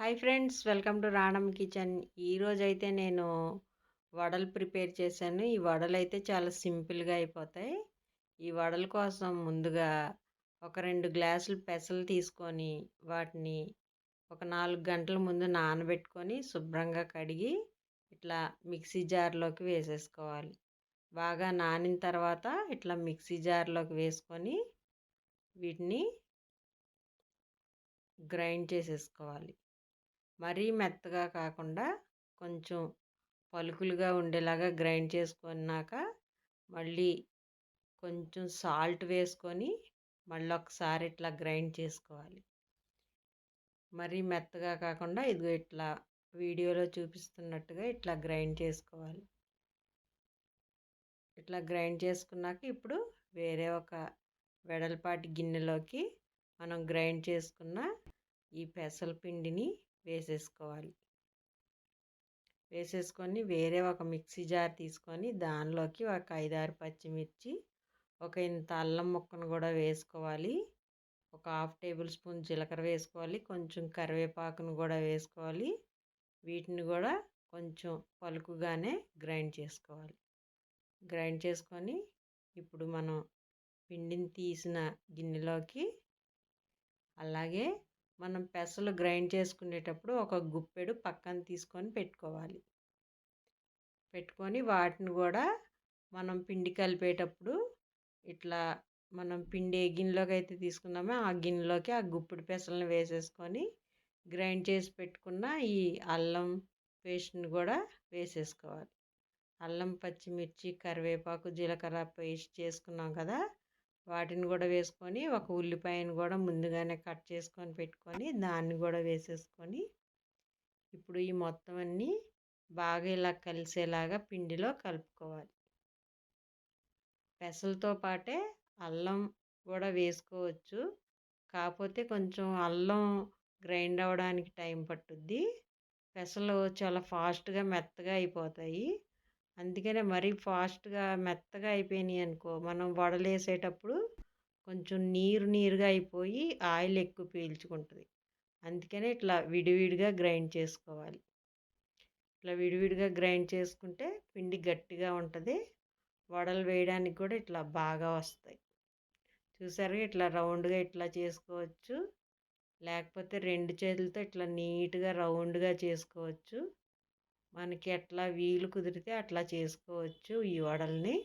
Hi friends welcome to రాణం kitchen. ఈరోజైతే అయితే నేను వడలు ప్రిపేర్ చేశాను. ఈ వడలు అయితే చాలా సింపుల్గా అయిపోతాయి. ఈ వడల కోసం ముందుగా ఒక రెండు గ్లాసులు పెసలు తీసుకొని వాటిని ఒక నాలుగు గంటల ముందు నానబెట్టుకొని శుభ్రంగా కడిగి ఇట్లా మిక్సీ జార్లోకి వేసేసుకోవాలి. బాగా నానిన తర్వాత ఇట్లా మిక్సీ జార్లోకి వేసుకొని వీటిని గ్రైండ్ చేసేసుకోవాలి. మరీ మెత్తగా కాకుండా కొంచెం పలుకులుగా ఉండేలాగా గ్రైండ్ చేసుకున్నాక మళ్ళీ కొంచెం సాల్ట్ వేసుకొని మళ్ళీ ఒకసారి ఇట్లా గ్రైండ్ చేసుకోవాలి. మరీ మెత్తగా కాకుండా ఇదిగో ఇట్లా వీడియోలో చూపిస్తున్నట్టుగా ఇట్లా గ్రైండ్ చేసుకోవాలి. ఇట్లా గ్రైండ్ చేసుకున్నాక ఇప్పుడు వేరే ఒక వెడల్పాటి గిన్నెలోకి మనం గ్రైండ్ చేసుకున్న ఈ పెసల పిండిని వేసేసుకోవాలి. వేసేసుకొని వేరే ఒక మిక్సీ జార్ తీసుకొని దానిలోకి ఒక ఐదారు పచ్చిమిర్చి ఒక ఇంత అల్లం ముక్కను కూడా వేసుకోవాలి. ఒక హాఫ్ టేబుల్ స్పూన్ జీలకర్ర వేసుకోవాలి. కొంచెం కరివేపాకును కూడా వేసుకోవాలి. వీటిని కూడా కొంచెం పలుకుగానే గ్రైండ్ చేసుకోవాలి. గ్రైండ్ చేసుకొని ఇప్పుడు మనం పిండిని తీసిన గిన్నెలోకి అలాగే మనం పెసలు గ్రైండ్ చేసుకునేటప్పుడు ఒక గుప్పెడు పక్కన తీసుకొని పెట్టుకోవాలి. పెట్టుకొని వాటిని కూడా మనం పిండి కలిపేటప్పుడు ఇట్లా మనం పిండి ఏ గిన్నెలోకి అయితే తీసుకున్నామో ఆ గిన్నెలోకి ఆ గుప్పిడి పెసలను వేసేసుకొని గ్రైండ్ చేసి పెట్టుకున్న ఈ అల్లం పేస్ట్ని కూడా వేసేసుకోవాలి. అల్లం పచ్చిమిర్చి కరివేపాకు జీలకర్ర పేస్ట్ చేసుకున్నాం కదా వాటిని కూడా వేసుకొని ఒక ఉల్లిపాయను కూడా ముందుగానే కట్ చేసుకొని పెట్టుకొని దాన్ని కూడా వేసేసుకొని ఇప్పుడు ఈ మొత్తం అన్నీ బాగా ఇలా కలిసేలాగా పిండిలో కలుపుకోవాలి. పెసలతో పాటే అల్లం కూడా వేసుకోవచ్చు. కాకపోతే కొంచెం అల్లం గ్రైండ్ అవ్వడానికి టైం పట్టుద్ది. పెసలు చాలా ఫాస్ట్గా మెత్తగా అయిపోతాయి. అందుకనే మరీ ఫాస్ట్గా మెత్తగా అయిపోయినాయి అనుకో మనం వడలేసేటప్పుడు కొంచెం నీరు నీరుగా అయిపోయి ఆయిల్ ఎక్కువ పీల్చుకుంటుంది. అందుకనే ఇట్లా విడివిడిగా గ్రైండ్ చేసుకోవాలి. ఇట్లా విడివిడిగా గ్రైండ్ చేసుకుంటే పిండి గట్టిగా ఉంటుంది వడలు వేయడానికి కూడా ఇట్లా బాగా వస్తాయి. చూసారు ఇట్లా రౌండ్గా ఇట్లా చేసుకోవచ్చు లేకపోతే రెండు చేతులతో ఇట్లా నీట్గా రౌండ్గా చేసుకోవచ్చు. మనకి ఎట్లా వీలు కుదిరితే అట్లా చేసుకోవచ్చు ఈ వడల్ని.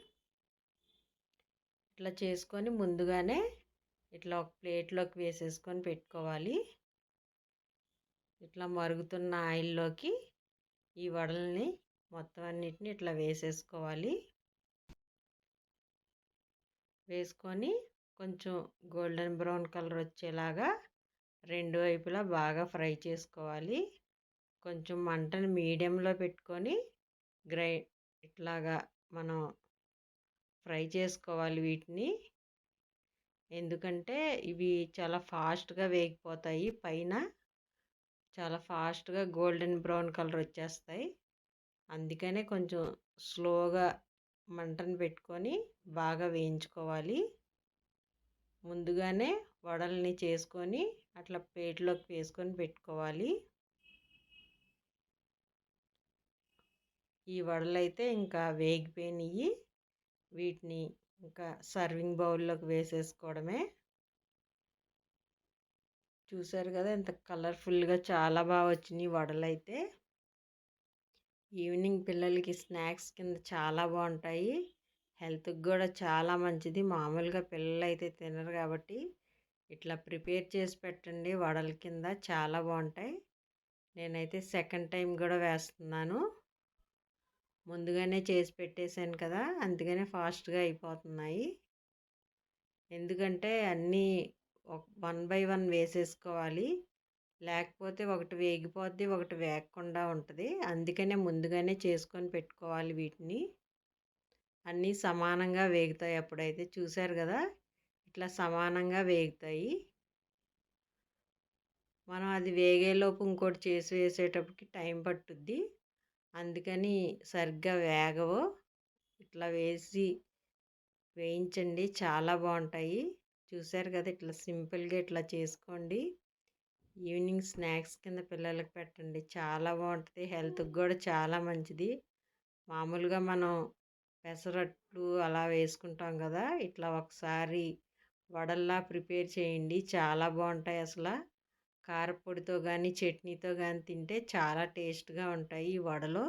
ఇట్లా చేసుకొని ముందుగానే ఇట్లా ఒక ప్లేట్లోకి వేసేసుకొని పెట్టుకోవాలి. ఇట్లా మరుగుతున్న ఆయిల్లోకి ఈ వడల్ని మొత్తం అన్నిటిని ఇట్లా వేసేసుకోవాలి. వేసుకొని కొంచెం గోల్డెన్ బ్రౌన్ కలర్ వచ్చేలాగా రెండు వైపులా బాగా ఫ్రై చేసుకోవాలి. కొంచెం మంటను మీడియంలో పెట్టుకొని గ్రై ఇట్లాగా మనం ఫ్రై చేసుకోవాలి వీటిని. ఎందుకంటే ఇవి చాలా ఫాస్ట్గా వేగిపోతాయి. పైన చాలా ఫాస్ట్గా గోల్డెన్ బ్రౌన్ కలర్ వచ్చేస్తాయి. అందుకనే కొంచెం స్లోగా మంటను పెట్టుకొని బాగా వేయించుకోవాలి. ముందుగానే వడల్ని చేసుకొని అట్లా ప్లేట్లోకి వేసుకొని పెట్టుకోవాలి. ఈ వడలైతే ఇంకా వేగిపోయినాయి వీటిని ఇంకా సర్వింగ్ బౌల్లోకి వేసేసుకోవడమే. చూసారు కదా ఎంత కలర్ఫుల్గా చాలా బాగా వచ్చినాయి వడలు అయితే ఈవినింగ్ పిల్లలకి స్నాక్స్ కింద చాలా బాగుంటాయి హెల్త్కి కూడా చాలా మంచిది. మామూలుగా పిల్లలు అయితే తినరు కాబట్టి ఇట్లా ప్రిపేర్ చేసి పెట్టండి. వడల కింద చాలా బాగుంటాయి నేనైతే సెకండ్ టైం కూడా వేస్తున్నాను. ముందుగానే చేసి పెట్టేశాను కదా! అందుకనే ఫాస్ట్గా అయిపోతున్నాయి. ఎందుకంటే అన్నీ వన్ బై వన్ వేసేసుకోవాలి. లేకపోతే ఒకటి వేగిపోద్ది ఒకటి వేగకుండా ఉంటుంది. అందుకనే ముందుగానే చేసుకొని పెట్టుకోవాలి వీటిని. అన్నీ సమానంగా వేగుతాయి అప్పుడైతే. చూశారు కదా! ఇట్లా సమానంగా వేగుతాయి. మనం అది వేగేలోపు ఇంకోటి చేసి వేసేటప్పటికి టైం పట్టుద్ది. అందుకని సరిగ్గా వేగవు. ఇట్లా వేసి వేయించండి. చాలా బాగుంటాయి. చూసారు కదా ఇట్లా సింపుల్గా ఇట్లా చేసుకోండి. ఈవినింగ్ స్నాక్స్ కింద పిల్లలకి పెట్టండి. చాలా బాగుంటుంది. హెల్త్కి కూడా చాలా మంచిది. మామూలుగా మనం పెసరట్లు అలా వేసుకుంటాం కదా ఇట్లా ఒకసారి వడల్లా ప్రిపేర్ చేయండి. చాలా బాగుంటాయి అసలు. కారపొడితో కానీ చట్నీతో కానీ తింటే చాలా టేస్ట్గా ఉంటాయి ఈ వడలు.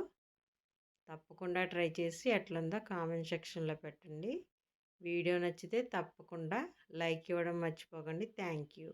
తప్పకుండా ట్రై చేసి ఎట్లుందో కామెంట్ సెక్షన్లో పెట్టండి. వీడియో నచ్చితే తప్పకుండా లైక్ ఇవ్వడం మర్చిపోకండి. Thank you